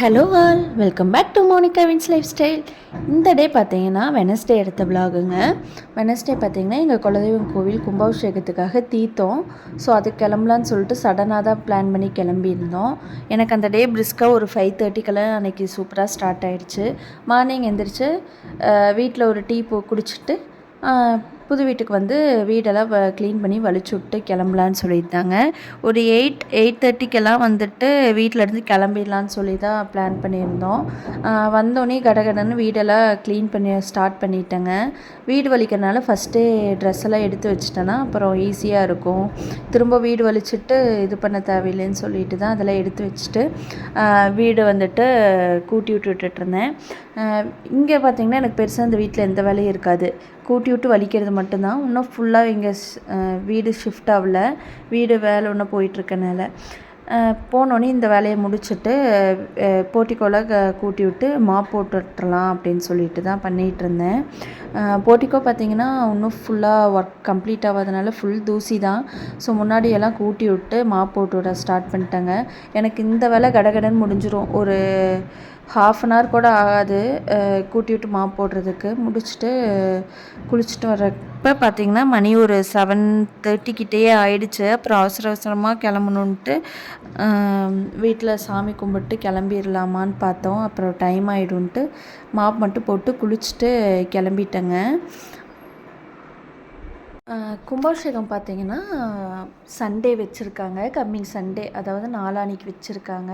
Hello all welcome back to Monica wins lifestyle இந்த day பார்த்தீங்கன்னா Wednesday எடுத்த விலாகுங்க Wednesday பார்த்தீங்கன்னா எங்கள் குலதெய்வம் கோவில் கும்பாபிஷேகத்துக்காக தீர்த்தோம். ஸோ அது கிளம்பலான்னு சொல்லிட்டு சடனாக தான் பிளான் பண்ணி கிளம்பியிருந்தோம். எனக்கு அந்த டே பிரிஸ்காக ஒரு ஃபைவ் தேர்ட்டிக்கெல்லாம் அன்றைக்கி சூப்பராக ஸ்டார்ட் ஆகிடுச்சு மார்னிங் எந்திரிச்சு வீட்டில் ஒரு டீ போ குடிச்சிட்டு புது வீட்டுக்கு வந்து வீடெல்லாம் க்ளீன் பண்ணி வலிச்சு விட்டு கிளம்பலான்னு சொல்லியிருந்தாங்க. ஒரு எயிட் எயிட் தேர்ட்டிக்கெல்லாம் வந்துட்டு வீட்டில் இருந்து கிளம்பிடலான்னு சொல்லி தான் பிளான் பண்ணியிருந்தோம். வந்தோடனே கடகடன்னு வீடெல்லாம் க்ளீன் பண்ணி ஸ்டார்ட் பண்ணிட்டேங்க. வீடு வலிக்கிறனால ஃபஸ்ட்டே ட்ரெஸ் எல்லாம் எடுத்து வச்சிட்டேன்னா அப்புறம் ஈஸியாக இருக்கும். திரும்ப வீடு வலிச்சுட்டு இது பண்ண தேவையில்லைன்னு சொல்லிட்டு தான் அதெல்லாம் எடுத்து வச்சுட்டு வீடு வந்துட்டு கூட்டி விட்டு விட்டுட்டு இருந்தேன். இங்கே பார்த்தீங்கன்னா எனக்கு பெருசாக அந்த வீட்டில் எந்த வேலையும் இருக்காது. கூட்டி விட்டு வலிக்கிறது மட்டும்தான். இன்னும் ஃபுல்லாக இங்கே வீடு ஷிஃப்ட் ஆகல. வீடு வேலை ஒன்றும் போயிட்டுருக்கனால போனோடனே இந்த வேலையை முடிச்சுட்டு போட்டிக்கோல கூட்டி விட்டு மாப் போட்டு விட்டுறலாம் அப்படின்னு சொல்லிட்டு தான் பண்ணிகிட்டு இருந்தேன் போட்டிக்கோ இன்னும் ஃபுல்லாக ஒர்க் கம்ப்ளீட் ஆகாதனால ஃபுல் தூசி தான். ஸோ முன்னாடியெல்லாம் கூட்டி விட்டு மாப் போட்டு விட ஸ்டார்ட் பண்ணிட்டேங்க. எனக்கு இந்த வேலை கடகடன்னு முடிஞ்சிடும் ஒரு ஹாஃப் அன் ஹவர் கூட ஆகாது கூட்டி விட்டு மாப் போடுறதுக்கு. முடிச்சுட்டு குளிச்சுட்டு வர இப்போ பார்த்தீங்கன்னா மணி ஒரு செவன் தேர்ட்டிக்கிட்டேயே ஆயிடுச்சு. அப்புறம் அவசர அவசரமாக கிளம்பணுன்ட்டு வீட்டில் சாமி கும்பிட்டு கிளம்பிடலாமான்னு பார்த்தோம். அப்புறம் டைம் ஆகிடும்ன்ட்டு மாப் மட்டும் போட்டு குளிச்சுட்டு கிளம்பிட்டேங்க. கும்பாபிஷேகம் பார்த்தீங்கன்னா சண்டே வச்சுருக்காங்க. கம்மிங் சண்டே அதாவது நாளான்னைக்கு வச்சுருக்காங்க.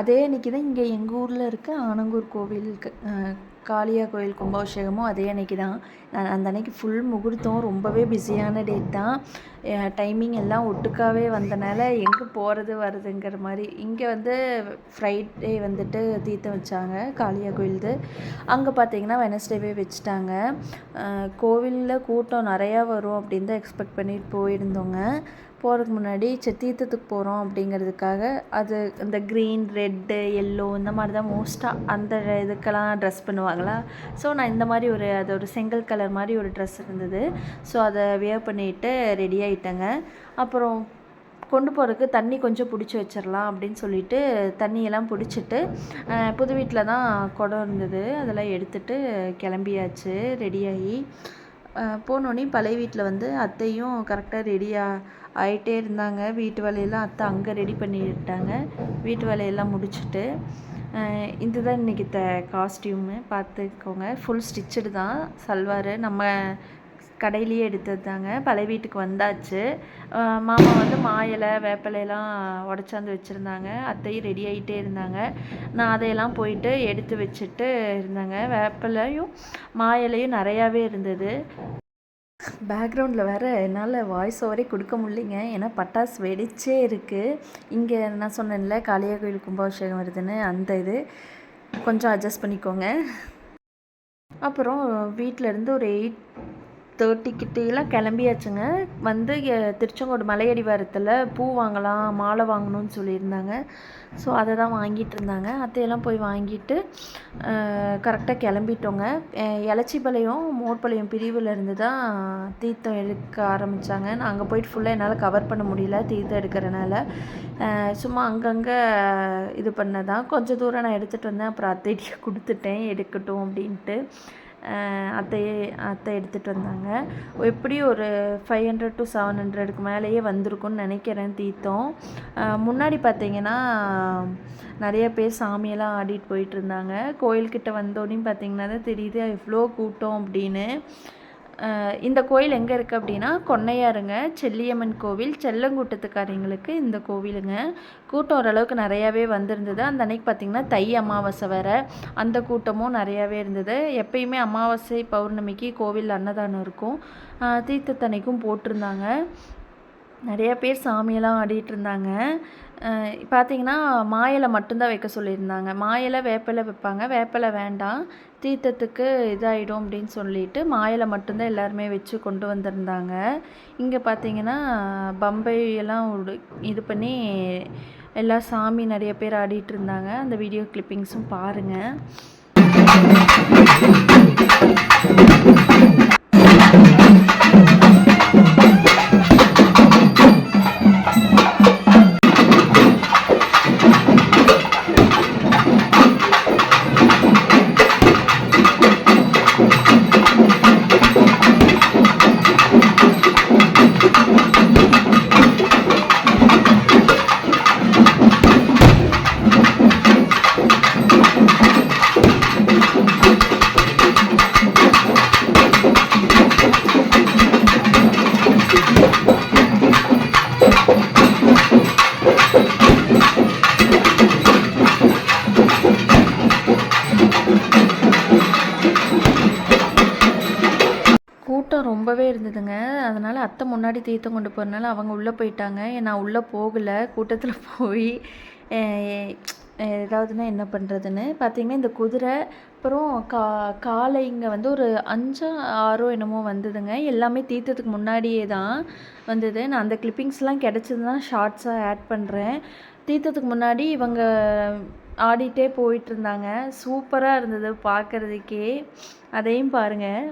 அதே அன்னைக்கு தான் இங்கே எங்கள் ஊரில் இருக்க ஆனங்கூர் கோவிலுக்கு காளியா கோயில் கும்பாபிஷேகமும் அதே அன்னைக்கு தான். நான் அந்த அன்னைக்கு ஃபுல் முகூர்த்தம் ரொம்பவே பிஸியான டேட் தான். டைமிங் எல்லாம் ஒட்டுக்காவே வந்தனால எங்கே போகிறது வருதுங்கிற மாதிரி. இங்கே வந்து ஃப்ரைடே வந்துட்டு தீர்த்தம் வச்சாங்க காளியா கோயில்து. அங்கே பார்த்தீங்கன்னா வெனஸ்டேவே வச்சுட்டாங்க. கோவிலில் கூட்டம் நிறையா வரும் அப்படின்னு தான் எக்ஸ்பெக்ட் பண்ணிட்டு போயிருந்தோங்க. போகிறதுக்கு முன்னாடி சரி தீர்த்தத்துக்கு போகிறோம் அப்படிங்கிறதுக்காக அது இந்த க்ரீன் ரெட்டு எல்லோ இந்த மாதிரி தான் மோஸ்ட்டாக அந்த இதுக்கெல்லாம் ட்ரெஸ் பண்ணுவாங்களா? ஸோ நான் இந்த மாதிரி ஒரு அது ஒரு செங்கல் கலர் மாதிரி ஒரு ட்ரெஸ் இருந்தது. ஸோ அதை வியர் பண்ணிட்டு ரெடி ஆகிட்டேங்க அப்புறம் கொண்டு போகிறதுக்கு தண்ணி கொஞ்சம் பிடிச்சி வச்சிடலாம் அப்படின்னு சொல்லிட்டு தண்ணியெல்லாம் பிடிச்சிட்டு புது வீட்டில் தான் குடம் இருந்தது. அதெல்லாம் எடுத்துட்டு கிளம்பியாச்சு ரெடியாகி போனோடனே பழைய வீட்டில் வந்து அத்தையும் கரெக்டாக ரெடியாக ஆகிட்டே இருந்தாங்க. வீட்டு வேலையெல்லாம் அத்தை அங்கே ரெடி பண்ணிட்டாங்க. வீட்டு வேலையெல்லாம் முடிச்சுட்டு இதுதான் இன்றைக்கி த காஸ்டியூமு பார்த்துக்கோங்க. ஃபுல் ஸ்டிச்சடு தான். சல்வார். நம்ம கடையிலேயே எடுத்தது தாங்க பழைய வீட்டுக்கு வந்தாச்சு. மாமா வந்து மா இலை வேப்பிலையெல்லாம் உடச்சாந்து வச்சுருந்தாங்க. அத்தையும் ரெடி ஆகிட்டே இருந்தாங்க. நான் அதையெல்லாம் போயிட்டு எடுத்து வச்சுட்டு இருந்தாங்க. வேப்பிலையும் மா இலையும் நிறையாவே இருந்தது. பேக்ரவுண்டில் வேறு என்னால் வாய்ஸ் ஓவரே கொடுக்க முடியலைங்க. ஏன்னா பட்டாசு வெடிச்சே இருக்குது இங்கே நான் சொன்னேன்ல காளியா கோயில் கும்பாபிஷேகம் வருதுன்னு அந்த இது. கொஞ்சம் அட்ஜஸ்ட் பண்ணிக்கோங்க. அப்புறம் வீட்டிலேருந்து ஒரு எயிட் தேர்ட்டிக்கிட்டேலாம் கிளம்பியாச்சுங்க. வந்து திருச்செங்கோடு மலையடிவாரத்தில் பூ வாங்கலாம் மாலை வாங்கணும்னு சொல்லியிருந்தாங்க. ஸோ அதை தான் வாங்கிட்டு இருந்தாங்க. அத்தையெல்லாம் போய் வாங்கிட்டு கரெக்டாக கிளம்பிட்டோங்க. அஹ் மோர்பாளையம் பிரிவில் இருந்து தான் தீர்த்தம் எடுக்க ஆரம்பித்தாங்க நான் அங்கே போயிட்டு ஃபுல்லாக என்னால் கவர் பண்ண முடியல தீர்த்தம் எடுக்கிறனால. சும்மா அங்கங்கே இது பண்ணதான். கொஞ்சம் தூரம் நான் எடுத்துகிட்டு வந்தேன். அப்புறம் அத்தைகிட்ட கொடுத்துட்டேன். எடுக்கட்டும் அப்படின்ட்டு. அத்தையே அத்தை எடுத்துகிட்டு வந்தாங்க. எப்படி ஒரு ஃபைவ் ஹண்ட்ரட் டு செவன் ஹண்ட்ரடுக்கு மேலேயே வந்திருக்கும்னு நினைக்கிறேன் தீர்த்தம். முன்னாடி பார்த்தீங்கன்னா நிறைய பேர் சாமியெல்லாம் ஆடிட்டு போயிட்டு இருந்தாங்க. கோயில்கிட்ட வந்தோடனே பார்த்தீங்கன்னா தான் தெரியுது இவ்வளோ கூட்டம் அப்படின்னு. இந்த கோயில் எங்கே இருக்குது அப்படின்னா கொன்னையாருங்க செல்லியம்மன் கோவில் செல்லங்கூட்டத்துக்காரங்களுக்கு இந்த கோவிலுங்க. கூட்டம் ஓரளவுக்கு நிறையாவே வந்திருந்தது. அந்த அன்னைக்கு பார்த்திங்கன்னா தை அமாவாசை வேறு. அந்த கூட்டமும் நிறையாவே இருந்தது. எப்பயுமே அமாவாசை பௌர்ணமிக்கு கோவில் அன்னதானம் இருக்கும். தீர்த்தத்தனைக்கும் தீர்த்தத்தன்னைக்கும் போட்டிருந்தாங்க. நிறைய பேர் சாமியெல்லாம் ஆடிட்டு இருந்தாங்க பார்த்தீங்கன்னா மாயிலை மட்டும்தான் வைக்க சொல்லியிருந்தாங்க. மாயிலை வேப்பிலை வைப்பாங்க. வேப்பிலை வேண்டாம். தீர்த்தத்துக்கு இதாகிடும் அப்படின்னு சொல்லிட்டு மாயிலை மட்டும்தான் எல்லாருமே வச்சு கொண்டு வந்திருந்தாங்க. இங்கே பார்த்தீங்கன்னா பம்பையெல்லாம் உடு- இது பண்ணி எல்லா சாமி நிறைய பேர் ஆடிட்டு இருந்தாங்க அந்த வீடியோ கிளிப்பிங்ஸும் பாருங்கள் ரொம்பவே இருந்ததுங்க. அதனால் அத்தை முன்னாடி தீர்த்தம் கொண்டு போகிறனால அவங்க உள்ளே போயிட்டாங்க. நான் உள்ளே போகலை. கூட்டத்தில் போய் ஏதாவதுன்னா என்ன பண்ணுறதுன்னு பார்த்தீங்கன்னா இந்த குதிரை அப்புறம் கா காளைங்க வந்து ஒரு அஞ்சோ ஆறோ என்னமோ வந்ததுங்க. எல்லாமே தீர்த்ததுக்கு முன்னாடியே தான் வந்தது. நான் அந்த கிளிப்பிங்ஸ்லாம் கிடச்சதுன்னா ஷார்ட்ஸாக ஆட் பண்ணுறேன் தீர்த்தத்துக்கு முன்னாடி இவங்க ஆடிட்டே போயிட்டுருந்தாங்க சூப்பராக இருந்தது பார்க்குறதுக்கே அதையும் பாருங்கள்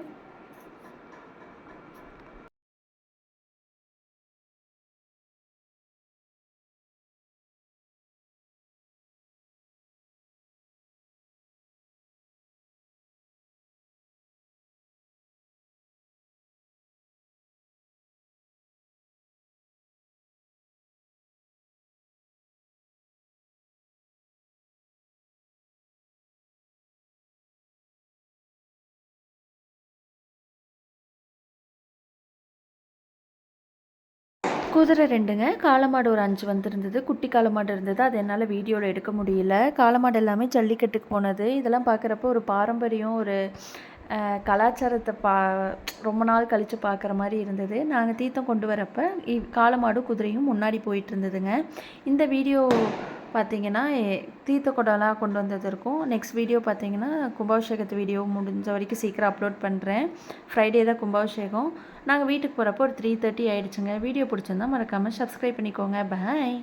குதிரை ரெண்டுங்க. காலமாடு ஒரு அஞ்சு வந்திருந்தது. குட்டி காலமாடு இருந்தது. அது என்னால் வீடியோவில் எடுக்க முடியல. காலமாடு எல்லாமே ஜல்லிக்கட்டுக்கு போனது. இதெல்லாம் பார்க்குறப்போ ஒரு பாரம்பரியம் ஒரு கலாச்சாரத்தை பா ரொம்ப நாள் கழித்து பார்க்குற மாதிரி இருந்தது. நாங்கள் தீர்த்தம் கொண்டு வரப்போ காளமாடும் குதிரையும் முன்னாடி போயிட்டு இருந்ததுங்க. இந்த வீடியோ பார்த்தீங்கன்னா தீர்த்த குடம்லாம் கொண்டு வந்தது இருக்கும். நெக்ஸ்ட் வீடியோ பார்த்தீங்கன்னா கும்பாபிஷேகத்து வீடியோ முடிஞ்ச வரைக்கும் சீக்கிரம் அப்லோட் பண்ணுறேன் ஃப்ரைடே தான் கும்பாபிஷேகம். நாங்கள் வீட்டுக்கு போகிறப்போ ஒரு த்ரீ தேர்ட்டி ஆகிடுச்சுங்க வீடியோ பிடிச்சிருந்தா மறக்காமல் சப்ஸ்கிரைப் பண்ணிக்கோங்க. பாய்